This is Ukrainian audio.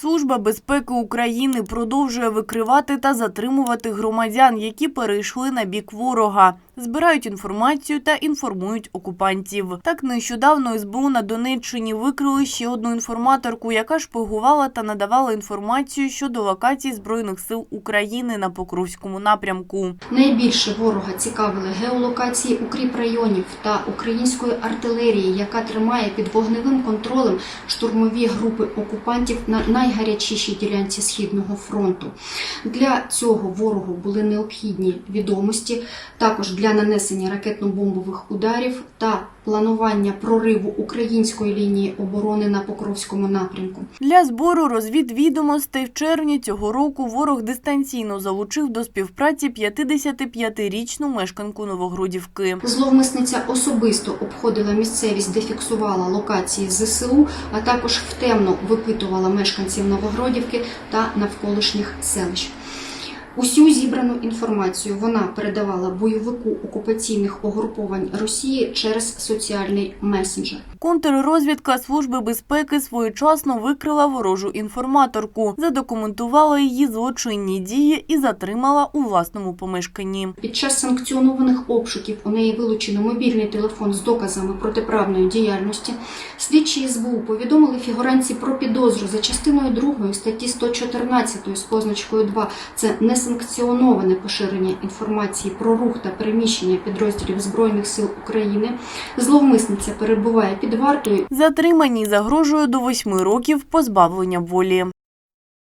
Служба безпеки України продовжує викривати та затримувати громадян, які перейшли на бік ворога, збирають інформацію та інформують окупантів. Так нещодавно СБУ на Донеччині викрили ще одну інформаторку, яка шпигувала та надавала інформацію щодо локацій збройних сил України на Покровському напрямку. Найбільше ворога цікавили геолокації укріпрайонів та української артилерії, яка тримає під вогневим контролем штурмові групи окупантів на найгарячішій ділянці східного фронту. Для цього ворогу були необхідні відомості, також для нанесення ракетно-бомбових ударів та планування прориву української лінії оборони на Покровському напрямку. Для збору розвідвідомостей в червні цього року ворог дистанційно залучив до співпраці 55-річну мешканку Новогродівки. Зловмисниця особисто обходила місцевість, де фіксувала локації ЗСУ, а також втемно випитувала мешканців Новогродівки та навколишніх селищ. Усю зібрану інформацію вона передавала бойовику окупаційних угруповань Росії через соціальний месенджер. Контррозвідка Служби безпеки своєчасно викрила ворожу інформаторку, задокументувала її злочинні дії і затримала у власному помешканні. Під час санкціонованих обшуків у неї вилучено мобільний телефон з доказами протиправної діяльності. Слідчі СБУ повідомили фігуранці про підозру за частиною 2 статті 114 з позначкою 2. Це несанкціоноване поширення інформації про рух та переміщення підрозділів Збройних сил України. Зловмисниця перебуває під вартою Затриманій загрожує до восьми років позбавлення волі.